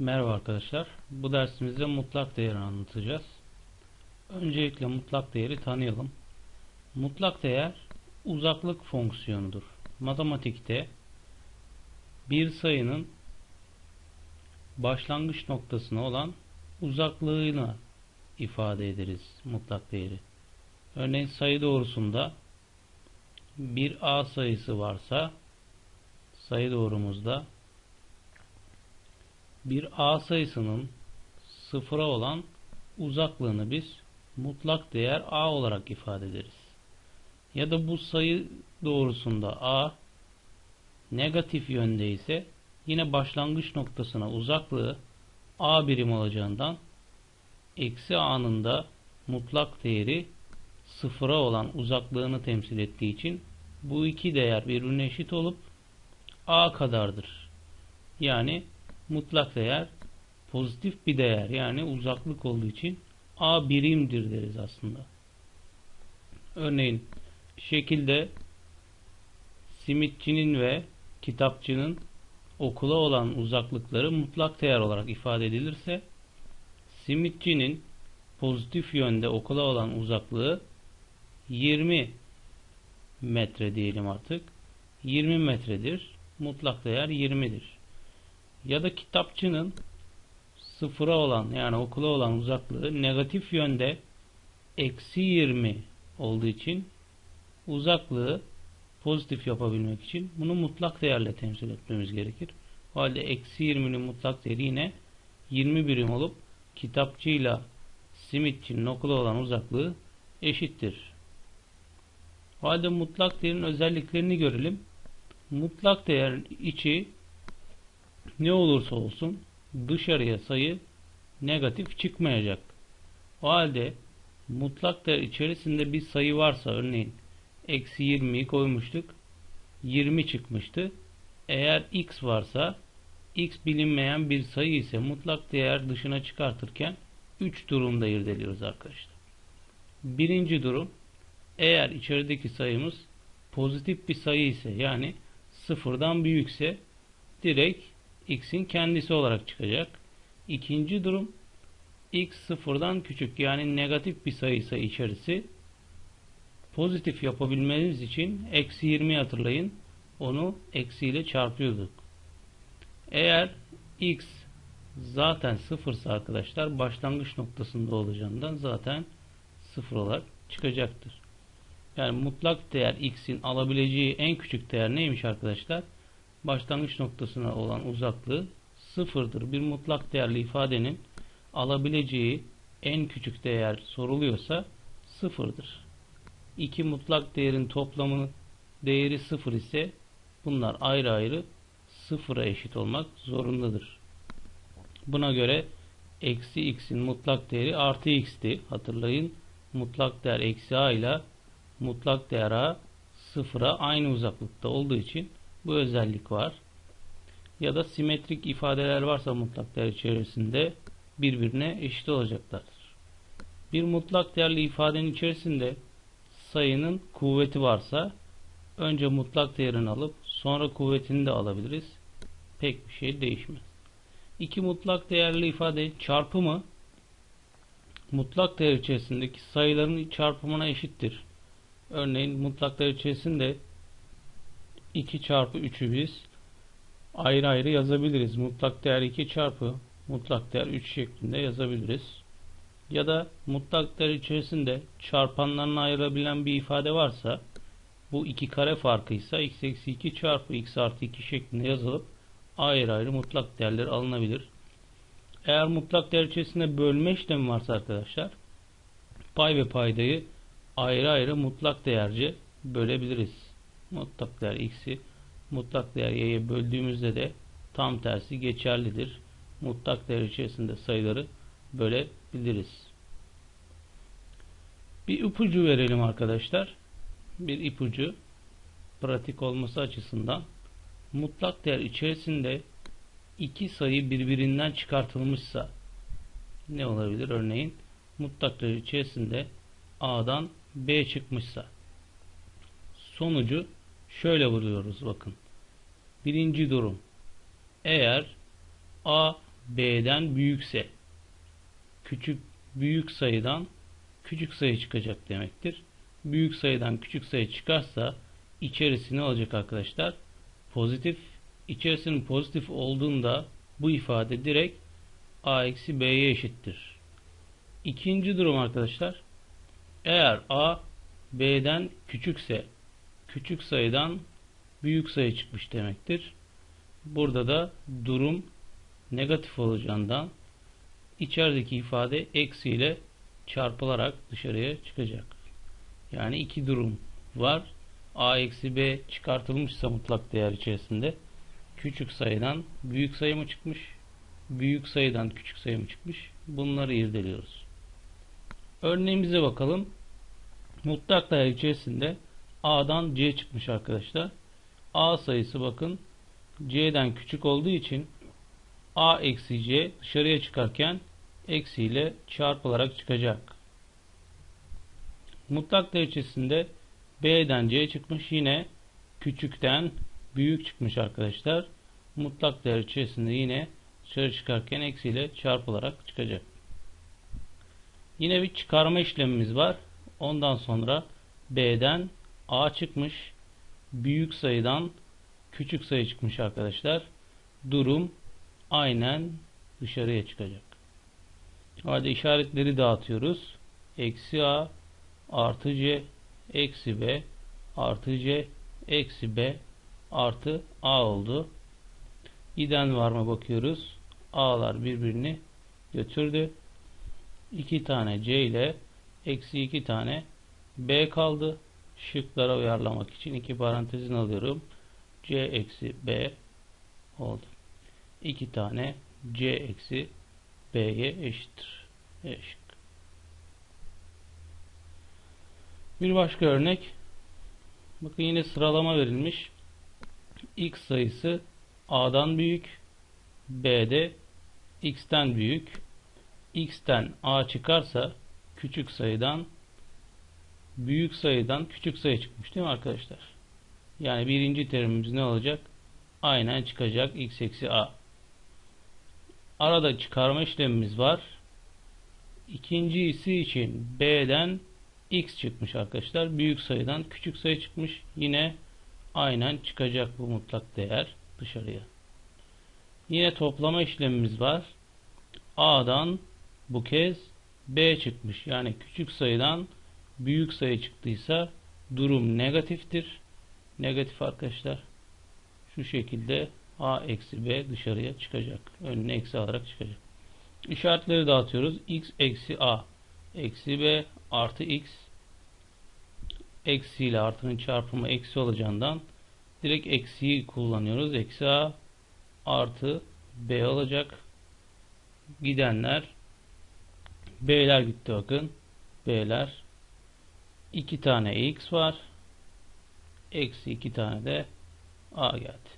Merhaba arkadaşlar. Bu dersimizde mutlak değeri anlatacağız. Öncelikle mutlak değeri tanıyalım. Mutlak değer uzaklık fonksiyonudur. Matematikte bir sayının başlangıç noktasına olan uzaklığını ifade ederiz mutlak değeri. Örneğin sayı doğrusunda bir A sayısı varsa sayı doğrumuzda bir A sayısının sıfıra olan uzaklığını biz mutlak değer A olarak ifade ederiz. Ya da bu sayı doğrusunda A negatif yönde ise yine başlangıç noktasına uzaklığı A birim olacağından eksi A'nın da mutlak değeri sıfıra olan uzaklığını temsil ettiği için bu iki değer birbirine eşit olup A kadardır. Yani mutlak değer pozitif bir değer yani uzaklık olduğu için A birimdir deriz aslında. Örneğin şekilde simitçinin ve kitapçının okula olan uzaklıkları mutlak değer olarak ifade edilirse simitçinin pozitif yönde okula olan uzaklığı 20 metre diyelim artık. 20 metredir. Mutlak değer 20'dir. Ya da kitapçının sıfıra olan yani okula olan uzaklığı negatif yönde eksi 20 olduğu için uzaklığı pozitif yapabilmek için bunu mutlak değerle temsil etmemiz gerekir. O halde eksi 20'nin mutlak değeri yine 20 birim olup kitapçıyla simitçinin okula olan uzaklığı eşittir. O halde mutlak değerin özelliklerini görelim. Mutlak değer içi ne olursa olsun dışarıya sayı negatif çıkmayacak. O halde mutlak değer içerisinde bir sayı varsa örneğin eksi 20'yi koymuştuk 20 çıkmıştı. Eğer x varsa x bilinmeyen bir sayı ise mutlak değer dışına çıkartırken 3 durumda irdeliyoruz arkadaşlar. Birinci durum eğer içerideki sayımız pozitif bir sayı ise yani sıfırdan büyükse direkt x'in kendisi olarak çıkacak. İkinci durum x sıfırdan küçük yani negatif bir sayıysa içerisi pozitif yapabilmeniz için eksi 20 hatırlayın onu eksiyle çarpıyorduk. Eğer x zaten sıfırsa arkadaşlar başlangıç noktasında olacağından zaten sıfır olarak çıkacaktır. Yani mutlak değer x'in alabileceği en küçük değer neymiş arkadaşlar? Başlangıç noktasına olan uzaklığı sıfırdır. Bir mutlak değerli ifadenin alabileceği en küçük değer soruluyorsa sıfırdır. İki mutlak değerin toplamı değeri sıfır ise bunlar ayrı ayrı sıfıra eşit olmak zorundadır. Buna göre eksi x'in mutlak değeri artı x'ti. Hatırlayın mutlak değer eksi a ile mutlak değer a sıfıra aynı uzaklıkta olduğu için bu özellik var. Ya da simetrik ifadeler varsa mutlak değer içerisinde birbirine eşit olacaklardır. Bir mutlak değerli ifadenin içerisinde sayının kuvveti varsa önce mutlak değerini alıp sonra kuvvetini de alabiliriz. Pek bir şey değişmez. İki mutlak değerli ifade çarpımı mutlak değer içerisindeki sayıların çarpımına eşittir. Örneğin mutlak değer içerisinde 2 çarpı 3'ü biz ayrı ayrı yazabiliriz. Mutlak değer 2 çarpı mutlak değer 3 şeklinde yazabiliriz. Ya da mutlak değer içerisinde çarpanlarını ayırabilen bir ifade varsa bu iki kare farkıysa x eksi 2 çarpı x artı 2 şeklinde yazılıp ayrı ayrı mutlak değerler alınabilir. Eğer mutlak değer içerisinde bölme işlemi varsa arkadaşlar pay ve paydayı ayrı ayrı mutlak değerce bölebiliriz. Mutlak değer x'i mutlak değer y'ye böldüğümüzde de tam tersi geçerlidir. Mutlak değer içerisinde sayıları bölebiliriz. Bir ipucu verelim arkadaşlar. Bir ipucu pratik olması açısından mutlak değer içerisinde iki sayı birbirinden çıkartılmışsa ne olabilir? Örneğin mutlak değer içerisinde A'dan B çıkmışsa sonucu şöyle vuruyoruz bakın. Birinci durum eğer A B'den büyükse küçük büyük sayıdan küçük sayı çıkacak demektir. Büyük sayıdan küçük sayı çıkarsa içerisi ne olacak arkadaşlar? Pozitif. İçerisinin pozitif olduğunda bu ifade direkt a eksi b'ye eşittir. İkinci durum arkadaşlar. Eğer a b'den küçükse küçük sayıdan büyük sayı çıkmış demektir. Burada da durum negatif olacağından içerideki ifade eksi ile çarpılarak dışarıya çıkacak. Yani iki durum var. A eksi B çıkartılmışsa mutlak değer içerisinde küçük sayıdan büyük sayı mı çıkmış? Büyük sayıdan küçük sayı mı çıkmış? Bunları irdeliyoruz. Örneğimize bakalım. Mutlak değer içerisinde A'dan C çıkmış arkadaşlar. A sayısı bakın C'den küçük olduğu için A eksi C dışarıya çıkarken eksiyle çarpılarak çıkacak. Mutlak değer içerisinde B'den C çıkmış yine küçükten büyük çıkmış arkadaşlar. Mutlak değer içerisinde yine dışarı çıkarken eksiyle çarpılarak çıkacak. Yine bir çıkarma işlemimiz var. Ondan sonra B'den A çıkmış. Büyük sayıdan küçük sayı çıkmış arkadaşlar. Durum aynen dışarıya çıkacak. Hadi işaretleri dağıtıyoruz. Eksi A artı C eksi B artı C eksi B artı A oldu. Giden var mı bakıyoruz. A'lar birbirini götürdü. 2 tane C ile eksi 2 tane B kaldı. Şıklara uyarlamak için iki parantezin alıyorum. C eksi B oldu. 2 tane C eksi B'ye eşittir. E şık. Bir başka örnek. Bakın yine sıralama verilmiş. X sayısı A'dan büyük, B'de X'ten büyük. X'ten A çıkarsa küçük sayıdan büyük sayıdan küçük sayı çıkmış değil mi arkadaşlar? Yani birinci terimimiz ne olacak? Aynen çıkacak x eksi a. Arada çıkarma işlemimiz var. İkincisi için b'den x çıkmış arkadaşlar. Büyük sayıdan küçük sayı çıkmış. Yine aynen çıkacak bu mutlak değer dışarıya. Yine toplama işlemimiz var. A'dan bu kez B çıkmış. Yani küçük sayıdan büyük sayı çıktıysa durum negatiftir. Negatif arkadaşlar. Şu şekilde A eksi B dışarıya çıkacak. Önüne eksi alarak çıkacak. İşaretleri dağıtıyoruz. X eksi A eksi B artı X eksi ile artının çarpımı eksi olacağından direkt eksiyi kullanıyoruz. Eksi A artı B olacak. Gidenler B'ler gitti bakın. B'ler 2 tane X var. Eksi 2 tane de A geldi.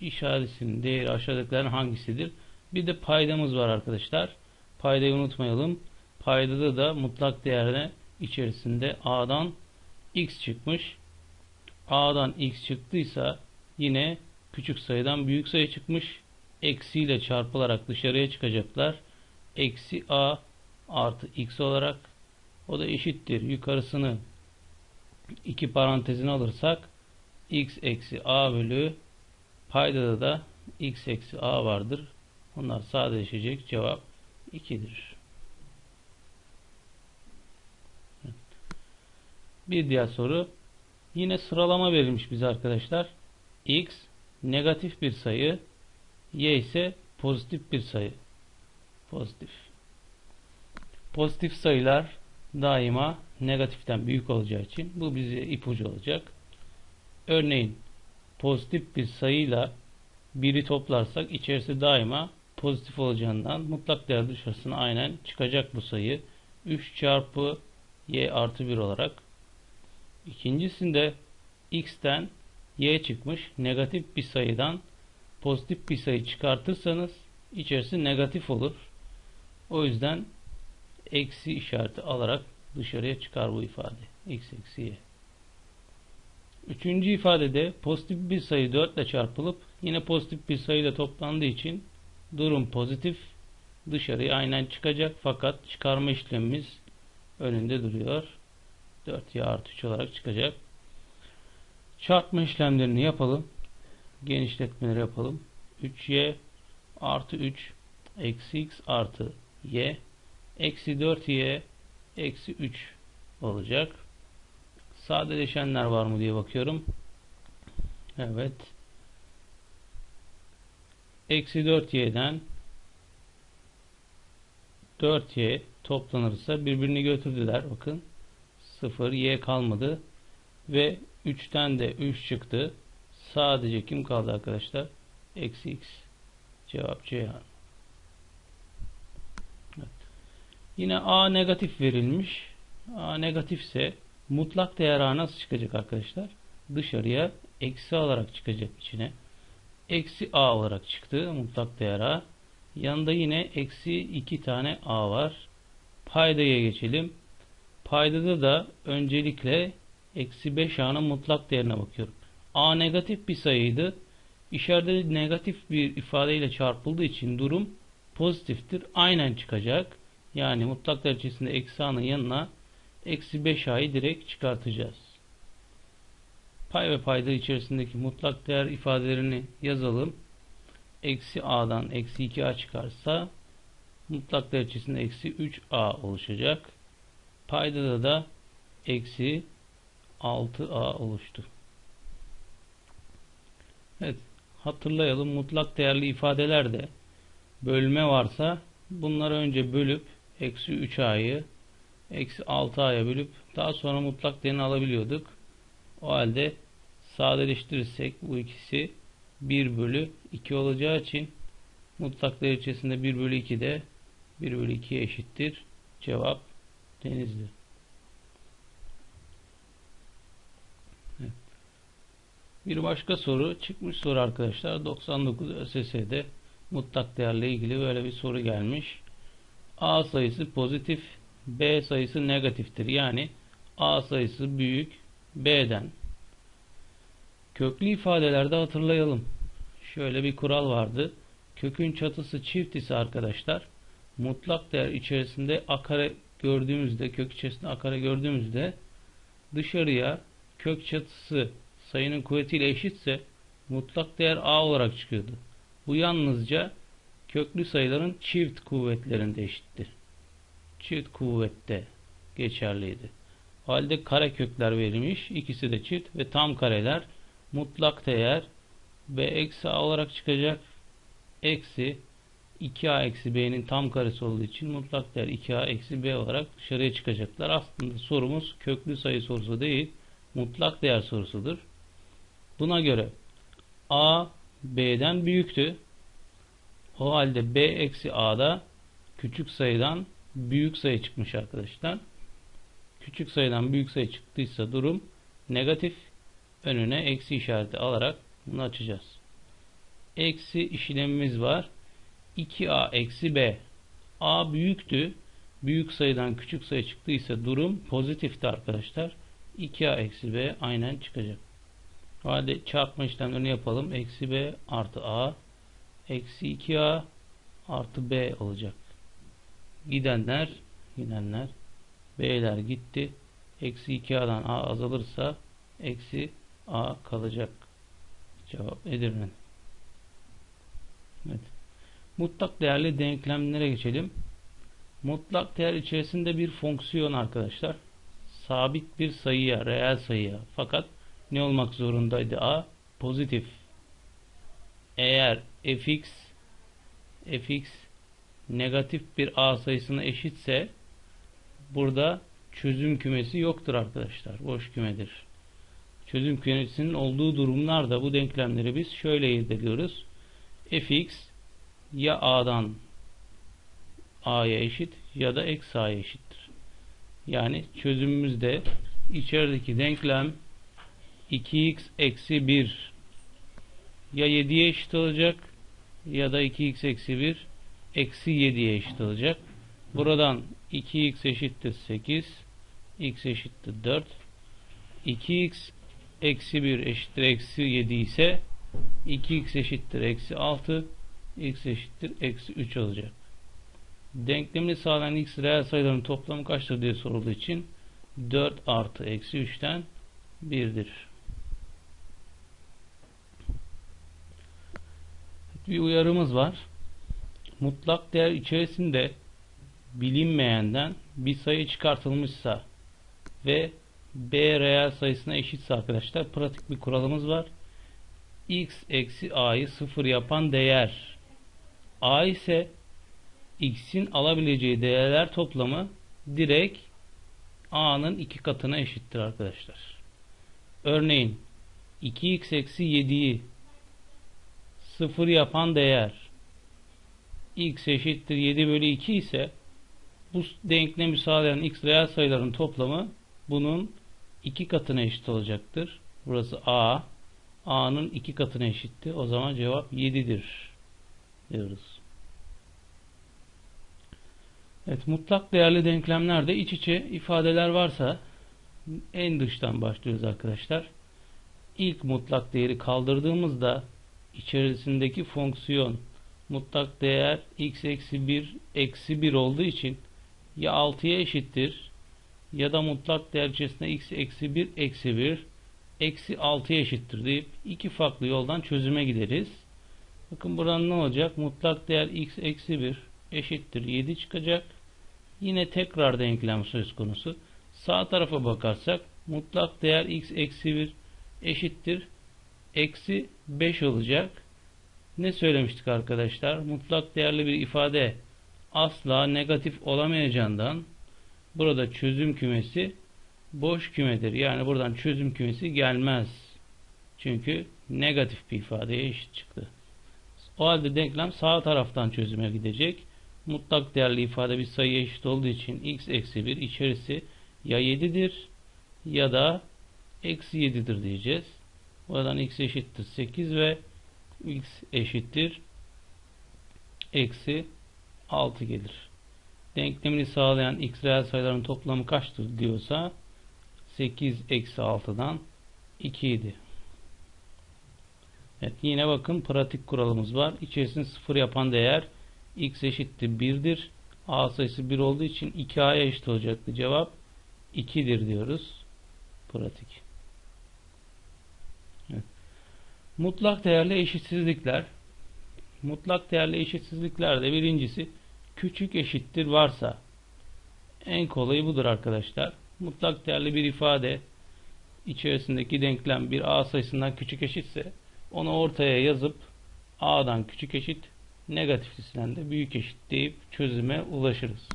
İşaretinin değeri aşağıdakilerin hangisidir? Bir de paydamız var arkadaşlar. Paydayı unutmayalım. Paydada da mutlak değerine içerisinde A'dan X çıkmış. A'dan X çıktıysa yine küçük sayıdan büyük sayı çıkmış. Eksiyle çarpılarak dışarıya çıkacaklar. Eksi A artı X olarak o da eşittir. Yukarısını iki parantezine alırsak x eksi a bölü paydada da x eksi a vardır. Onlar sadeleşecek. Cevap 2'dir. Bir diğer soru. Yine sıralama verilmiş bize arkadaşlar. x negatif bir sayı, y ise pozitif bir sayı. Pozitif. Pozitif sayılar daima negatiften büyük olacağı için bu bize ipucu olacak. Örneğin pozitif bir sayıyla biri toplarsak içerisi daima pozitif olacağından mutlak değer dışarısına aynen çıkacak bu sayı. 3 çarpı y artı 1 olarak. İkincisinde x'ten y çıkmış negatif bir sayıdan pozitif bir sayı çıkartırsanız içerisi negatif olur. O yüzden eksi işareti alarak dışarıya çıkar bu ifade. x eksi y. Üçüncü ifadede pozitif bir sayı 4 ile çarpılıp yine pozitif bir sayıyla toplandığı için durum pozitif dışarıya aynen çıkacak fakat çıkarma işlemimiz önünde duruyor. 4y artı 3 olarak çıkacak. Çarpma işlemlerini yapalım. Genişletmeleri yapalım. 3y artı 3 eksi x artı y eksi 4y eksi 3 olacak. Sadeleşenler var mı diye bakıyorum. Evet. Eksi 4y'den 4y toplanırsa birbirini götürdüler. Bakın 0 y kalmadı. Ve 3'ten de 3 çıktı. Sadece kim kaldı arkadaşlar? Eksi x. Cevap C. Evet. Yine A negatif verilmiş. A negatifse mutlak değer A nasıl çıkacak arkadaşlar? Dışarıya eksi alarak çıkacak içine. Eksi A olarak çıktı mutlak değer A. Yanında yine eksi 2 tane A var. Paydaya geçelim. Paydada da öncelikle eksi 5 A'nın mutlak değerine bakıyorum. A negatif bir sayıydı. İçeride negatif bir ifadeyle çarpıldığı için durum pozitiftir. Aynen çıkacak. Yani mutlak değer içerisinde eksi A'nın yanına eksi 5 A'yı direkt çıkartacağız. Pay ve payda içerisindeki mutlak değer ifadelerini yazalım. Eksi A'dan eksi 2A çıkarsa mutlak değer içerisinde eksi 3A oluşacak. Paydada da eksi 6A oluştu. Evet. Hatırlayalım. Mutlak değerli ifadelerde bölme varsa bunları önce bölüp eksi 3A'yı eksi 6A'ya bölüp daha sonra mutlak değerini alabiliyorduk. O halde sadeleştirirsek bu ikisi 1 bölü 2 olacağı için mutlak değer içerisinde 1 bölü 2 de 1 bölü 2'ye eşittir. Cevap denizli. Bir başka soru çıkmış soru arkadaşlar. 99 ÖSS'de mutlak değerle ilgili böyle bir soru gelmiş. A sayısı pozitif, B sayısı negatiftir. Yani A sayısı büyük B'den. Köklü ifadelerde hatırlayalım. Şöyle bir kural vardı. Kökün çatısı çift ise arkadaşlar mutlak değer içerisinde a gördüğümüzde kök içerisinde a gördüğümüzde dışarıya kök çatısı sayının kuvvetiyle eşitse mutlak değer a olarak çıkıyordu. Bu yalnızca köklü sayıların çift kuvvetlerinde eşittir. Çift kuvvette geçerliydi. O halde kare kökler verilmiş. İkisi de çift ve tam kareler mutlak değer b eksi a olarak çıkacak. Eksi 2a eksi b'nin tam karesi olduğu için mutlak değer 2a eksi b olarak dışarıya çıkacaklar. Aslında sorumuz köklü sayı sorusu değil, mutlak değer sorusudur. Buna göre a b'den büyüktü. O halde b eksi a'da küçük sayıdan büyük sayı çıkmış arkadaşlar. Küçük sayıdan büyük sayı çıktıysa durum negatif önüne eksi işareti alarak bunu açacağız. Eksi işlemimiz var. 2a eksi b. a büyüktü. Büyük sayıdan küçük sayı çıktıysa durum pozitifti arkadaşlar. 2a eksi b aynen çıkacak. O halde çarpma işlemlerini yapalım. Eksi b artı a eksi 2a artı b olacak. Gidenler gidenler b'ler gitti. Eksi 2a'dan a azalırsa eksi a kalacak. Cevap Edirne. Evet. Mutlak değerli denklemlere geçelim. Mutlak değer içerisinde bir fonksiyon arkadaşlar. Sabit bir sayıya, reel sayıya. Fakat ne olmak zorundaydı? A pozitif. Eğer fx fx negatif bir a sayısına eşitse burada çözüm kümesi yoktur arkadaşlar. Boş kümedir. Çözüm kümesinin olduğu durumlarda bu denklemleri biz şöyle irdeliyoruz. fx ya a'dan a'ya eşit ya da eksi a'ya eşittir. Yani çözümümüzde içerideki denklem 2x eksi 1 ya 7'ye eşit olacak ya da 2x eksi 1 eksi 7'ye eşit olacak. Buradan 2x eşittir 8 x eşittir 4 2x eksi 1 eşittir eksi 7 ise 2x eşittir eksi 6 x eşittir eksi 3 olacak. Denklemini sağlayan x reel sayıların toplamı kaçtır diye sorulduğu için 4 artı eksi 3'ten 1'dir. Bir uyarımız var. Mutlak değer içerisinde bilinmeyenden bir sayı çıkartılmışsa ve b reel sayısına eşitse arkadaşlar pratik bir kuralımız var. x eksi a'yı sıfır yapan değer a ise x'in alabileceği değerler toplamı direkt a'nın iki katına eşittir arkadaşlar. Örneğin 2x eksi 7'yi sıfır yapan değer x eşittir 7 bölü 2 ise bu denklemi sağlayan x reel sayıların toplamı bunun iki katına eşit olacaktır. Burası a. a'nın iki katına eşitti. O zaman cevap 7'dir diyoruz. Evet, mutlak değerli denklemlerde iç içe ifadeler varsa en dıştan başlıyoruz arkadaşlar. İlk mutlak değeri kaldırdığımızda içerisindeki fonksiyon mutlak değer x eksi 1 eksi 1 olduğu için ya 6'ya eşittir ya da mutlak değer içerisinde x eksi 1 eksi 1 eksi 6'ya eşittir deyip iki farklı yoldan çözüme gideriz. Bakın buradan ne olacak? Mutlak değer x eksi 1 eşittir 7 çıkacak. Yine tekrar denklem söz konusu. Sağ tarafa bakarsak mutlak değer x eksi 1 eşittir eksi 5 olacak. Ne söylemiştik arkadaşlar? Mutlak değerli bir ifade asla negatif olamayacağından burada çözüm kümesi boş kümedir. Yani buradan çözüm kümesi gelmez. Çünkü negatif bir ifadeye eşit çıktı. O halde denklem sağ taraftan çözüme gidecek. Mutlak değerli ifade bir sayıya eşit olduğu için x eksi 1 içerisi ya 7'dir ya da eksi 7'dir diyeceğiz. Buradan x eşittir 8 ve x eşittir eksi 6 gelir. Denklemini sağlayan x reel sayıların toplamı kaçtır diyorsa 8 eksi 6'dan 2 idi. Evet, yine bakın pratik kuralımız var. İçerisini 0 yapan değer x eşittir 1'dir. A sayısı 1 olduğu için 2a'ya eşit olacaktı. Cevap 2'dir diyoruz. Pratik. Evet. Mutlak değerli eşitsizlikler. Mutlak değerli eşitsizliklerde birincisi küçük eşittir varsa en kolayı budur arkadaşlar. Mutlak değerli bir ifade içerisindeki denklem bir a sayısından küçük eşitse onu ortaya yazıp a'dan küçük eşit negatiflisinden de büyük eşit deyip çözüme ulaşırız.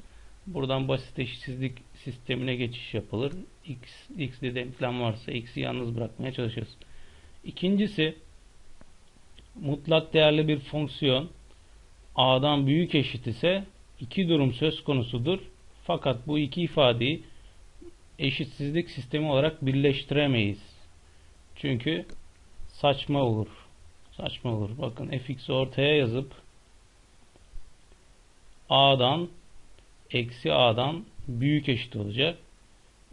Buradan basit eşitsizlik sistemine geçiş yapılır. X, x'li denklem varsa x'i yalnız bırakmaya çalışırız. İkincisi mutlak değerli bir fonksiyon a'dan büyük eşit ise iki durum söz konusudur. Fakat bu iki ifadeyi eşitsizlik sistemi olarak birleştiremeyiz. Çünkü saçma olur. Saçma olur. Bakın fx'i ortaya yazıp a'dan eksi a'dan büyük eşit olacak.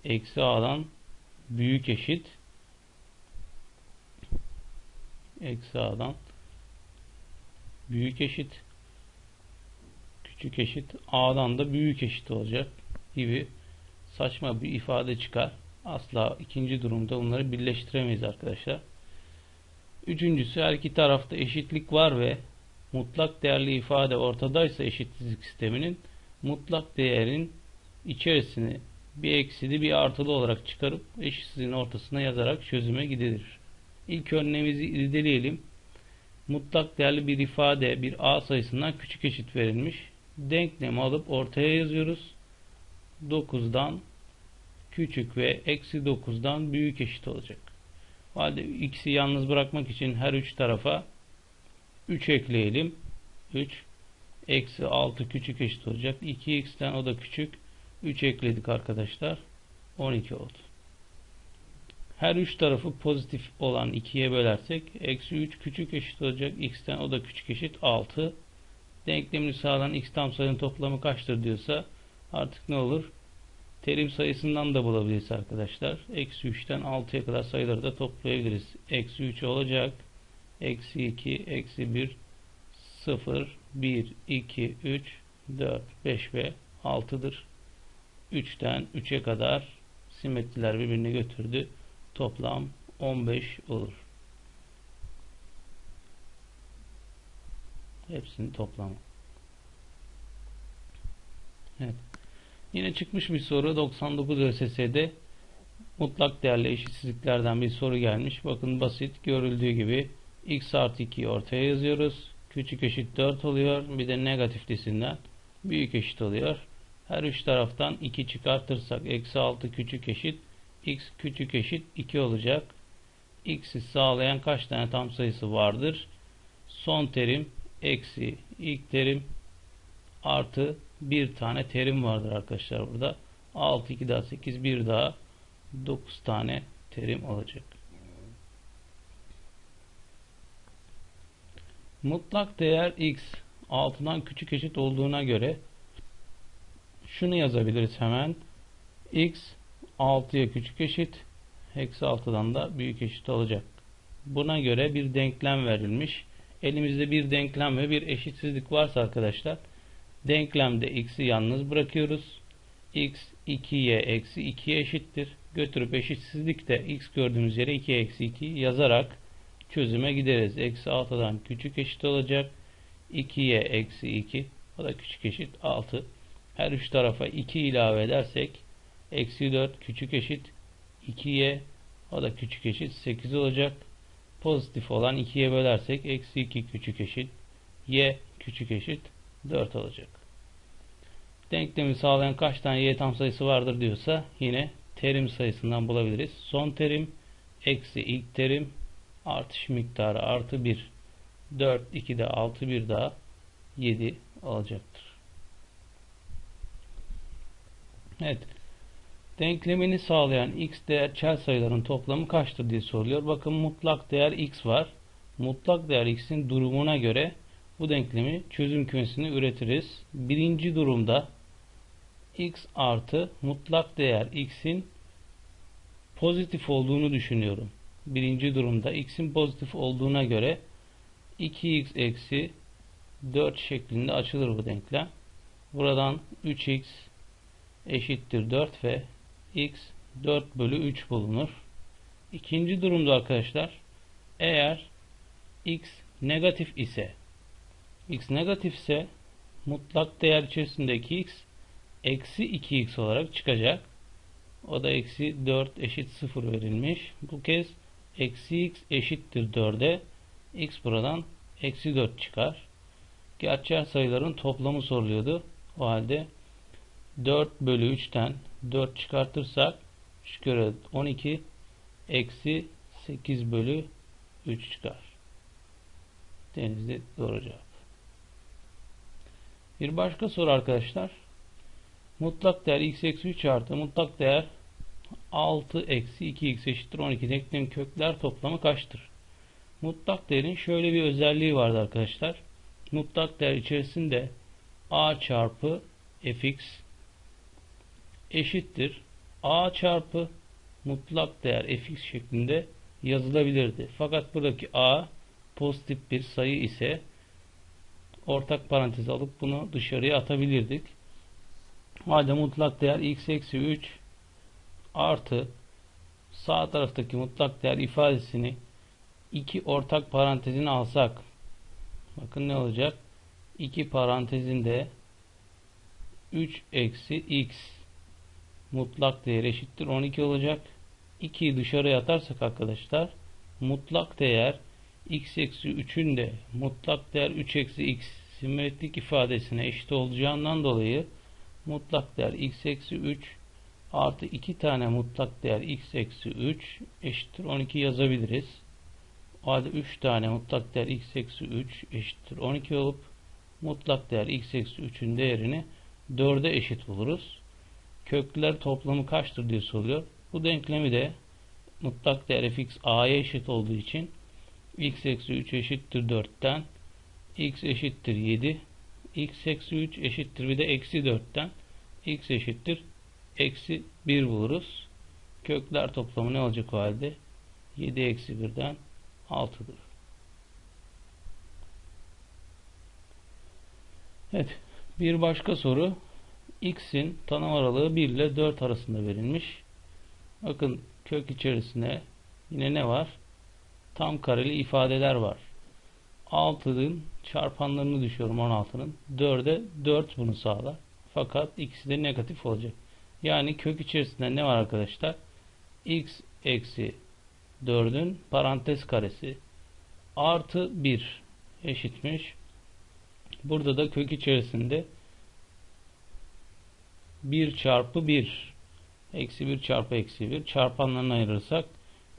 Eksi a'dan büyük eşit eksi a'dan büyük eşit küçük eşit a'dan da büyük eşit olacak gibi saçma bir ifade çıkar. Asla ikinci durumda onları birleştiremeyiz arkadaşlar. Üçüncüsü her iki tarafta eşitlik var ve mutlak değerli ifade ortadaysa eşitsizlik sisteminin mutlak değerin içerisini bir eksili bir artılı olarak çıkarıp eşitsizliğin ortasına yazarak çözüme gidilir. İlk örneğimizi irdeleyelim. Mutlak değerli bir ifade bir a sayısından küçük eşit verilmiş. Denklemi alıp ortaya yazıyoruz. 9'dan küçük ve eksi 9'dan büyük eşit olacak. O halde x'i yalnız bırakmak için her üç tarafa 3 ekleyelim. 3 eksi 6 küçük eşit olacak. 2x'ten o da küçük. 3 ekledik arkadaşlar. 12 oldu. Her üç tarafı pozitif olan 2'ye bölersek eksi 3 küçük eşit olacak. x'ten o da küçük eşit 6. Denklemini sağlayan x tam sayının toplamı kaçtır diyorsa artık ne olur? Terim sayısından da bulabiliriz arkadaşlar. Eksi 3'ten 6'ya kadar sayıları da toplayabiliriz. Eksi 3 olacak. Eksi 2, eksi 1, 0, 1, 2, 3, 4, 5 ve 6'dır. 3'ten 3'e kadar simetriler birbirini götürdü. Toplam 15 olur. Hepsinin toplamı. Evet. Yine çıkmış bir soru 99 ÖSS'de mutlak değerli eşitsizliklerden bir soru gelmiş. Bakın basit görüldüğü gibi x artı 2'yi ortaya yazıyoruz. Küçük eşit 4 oluyor. Bir de negatiflisinden büyük eşit oluyor. Her üç taraftan 2 çıkartırsak eksi 6 küçük eşit x küçük eşit 2 olacak. x'i sağlayan kaç tane tam sayısı vardır? Son terim eksi ilk terim artı bir tane terim vardır arkadaşlar burada. 6, 2 daha 8, 1 daha 9 tane terim olacak. Mutlak değer x 6'dan küçük eşit olduğuna göre şunu yazabiliriz hemen. x 6'ya küçük eşit eksi 6'dan da büyük eşit olacak. Buna göre bir denklem verilmiş. Elimizde bir denklem ve bir eşitsizlik varsa arkadaşlar denklemde x'i yalnız bırakıyoruz. x 2y eksi 2'ye eşittir. Götürüp eşitsizlikte x gördüğümüz yere 2 eksi 2 yazarak çözüme gideriz. Eksi 6'dan küçük eşit olacak. 2y eksi 2 o da küçük eşit 6. Her üç tarafa 2 ilave edersek eksi 4 küçük eşit 2y o da küçük eşit 8 olacak. Pozitif olan 2'ye bölersek eksi 2 küçük eşit y küçük eşit 4 olacak. Denklemi sağlayan kaç tane y tam sayısı vardır diyorsa yine terim sayısından bulabiliriz. Son terim eksi ilk terim artış miktarı artı 1 4 2 de 6 1 daha 7 olacaktır. Evet. Denklemini sağlayan x değer çel sayıların toplamı kaçtır diye soruluyor. Bakın mutlak değer x var. Mutlak değer x'in durumuna göre bu denklemi çözüm kümesini üretiriz. Birinci durumda x artı mutlak değer x'in pozitif olduğunu düşünüyorum. Birinci durumda x'in pozitif olduğuna göre 2x eksi 4 şeklinde açılır bu denklem. Buradan 3x eşittir 4 ve x 4 bölü 3 bulunur. İkinci durumda arkadaşlar eğer x negatif ise x negatif ise mutlak değer içerisindeki x eksi 2x olarak çıkacak. O da eksi 4 eşit 0 verilmiş. Bu kez eksi x eşittir 4'e x buradan eksi 4 çıkar. Gerçel sayıların toplamı soruluyordu. O halde 4 bölü 3'ten 4 çıkartırsak 3 kere 12 eksi 8 bölü 3 çıkar. Denizli doğru cevap. Bir başka soru arkadaşlar. Mutlak değer x eksi 3 artı mutlak değer 6 eksi 2x eşittir 12 denklem kökler toplamı kaçtır? Mutlak değerin şöyle bir özelliği vardı arkadaşlar. Mutlak değer içerisinde a çarpı fx eşittir a çarpı mutlak değer fx şeklinde yazılabilirdi. Fakat buradaki a pozitif bir sayı ise ortak parantez alıp bunu dışarıya atabilirdik. Halde mutlak değer x eksi 3 artı sağ taraftaki mutlak değer ifadesini iki ortak parantezine alsak bakın ne olacak? 2 parantezinde 3 eksi x mutlak değer eşittir 12 olacak. 2'yi dışarıya atarsak arkadaşlar mutlak değer x eksi 3'ün de mutlak değer 3 eksi x simetrik ifadesine eşit olacağından dolayı mutlak değer x eksi 3 artı 2 tane mutlak değer x eksi 3 eşittir 12 yazabiliriz. O halde 3 tane mutlak değer x eksi 3 eşittir 12 olup mutlak değer x eksi 3'ün değerini 4'e eşit buluruz. Kökler toplamı kaçtır diye soruyor. Bu denklemi de mutlak değer fx a'ya eşit olduğu için x eksi 3 eşittir 4'ten x eşittir 7 x eksi 3 eşittir bir de eksi 4'ten x eşittir eksi 1 buluruz. Kökler toplamı ne olacak o halde? 7 eksi 1'den 6'dır. Evet. Bir başka soru. X'in tanım aralığı 1 ile 4 arasında verilmiş. Bakın kök içerisinde yine ne var? Tam kareli ifadeler var. 6'nın çarpanlarını düşüyorum 16'nın. 4'e 4 bunu sağlar. Fakat ikisi de negatif olacak. Yani kök içerisinde ne var arkadaşlar? x eksi 4'ün parantez karesi artı 1 eşitmiş. Burada da kök içerisinde 1 çarpı 1 eksi 1 çarpı eksi 1 çarpanlarını ayırırsak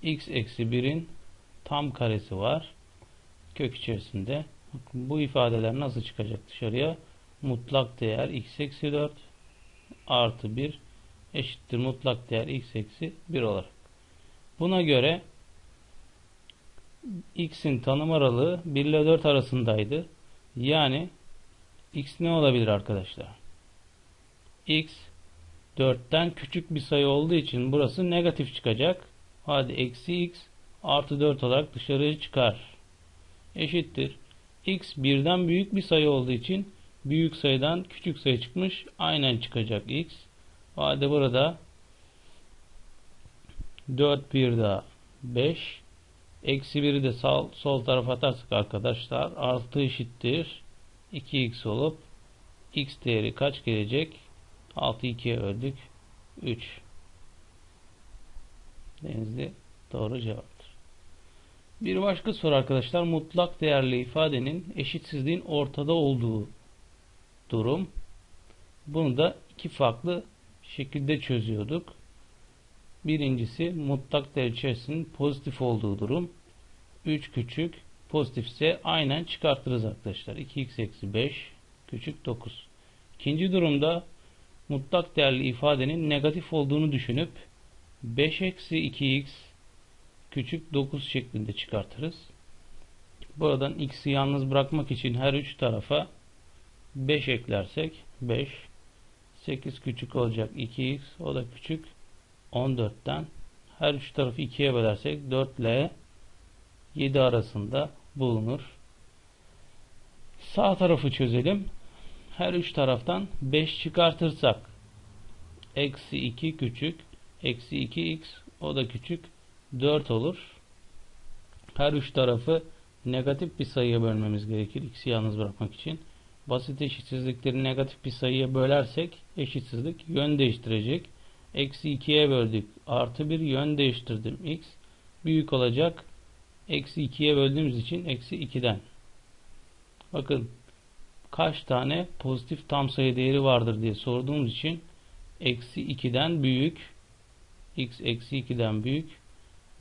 x eksi 1'in tam karesi var. Kök içerisinde. Bu ifadeler nasıl çıkacak dışarıya? Mutlak değer x eksi 4 artı 1 eşittir mutlak değer x eksi 1 olarak. Buna göre x'in tanım aralığı 1 ile 4 arasındaydı. Yani x ne olabilir arkadaşlar? X 4'ten küçük bir sayı olduğu için burası negatif çıkacak. Hadi eksi x artı 4 olarak dışarıya çıkar. Eşittir. x birden büyük bir sayı olduğu için büyük sayıdan küçük sayı çıkmış. Aynen çıkacak x. Hadi burada 4 bir daha 5 eksi 1'i de sol, sol tarafa atarsak arkadaşlar artı eşittir 2x olup x değeri kaç gelecek? 6 2'ye öldük. 3. Denizli doğru cevaptır. Bir başka soru arkadaşlar mutlak değerli ifadenin eşitsizliğin ortada olduğu durum. Bunu da iki farklı şekilde çözüyorduk. Birincisi mutlak değer içerisinin pozitif olduğu durum. 3 küçük pozitifse aynen çıkartırız arkadaşlar. 2x eksi 5 küçük 9. İkinci durumda mutlak değerli ifadenin negatif olduğunu düşünüp 5 eksi 2x küçük 9 şeklinde çıkartırız. Buradan x'i yalnız bırakmak için her üç tarafa 5 eklersek 5 8 küçük olacak 2x o da küçük 14'ten her üç tarafı 2'ye bölersek 4 ile 7 arasında bulunur. Sağ tarafı çözelim. Her üç taraftan 5 çıkartırsak eksi 2 küçük eksi 2x o da küçük 4 olur. Her üç tarafı negatif bir sayıya bölmemiz gerekir. X'i yalnız bırakmak için. Basit eşitsizlikleri negatif bir sayıya bölersek eşitsizlik yön değiştirecek. Eksi 2'ye böldük. Artı 1 yön değiştirdim. X büyük olacak. Eksi 2'ye böldüğümüz için eksi 2'den. Bakın kaç tane pozitif tam sayı değeri vardır diye sorduğumuz için eksi 2'den büyük x eksi 2'den büyük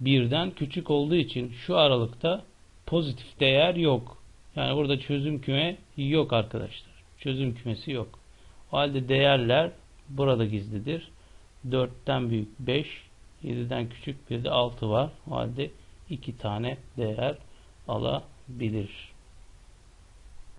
birden küçük olduğu için şu aralıkta pozitif değer yok. Yani burada çözüm küme yok arkadaşlar. Çözüm kümesi yok. O halde değerler burada gizlidir. 4'ten büyük 5, 7'den küçük bir de 6 var. O halde 2 tane değer alabilir.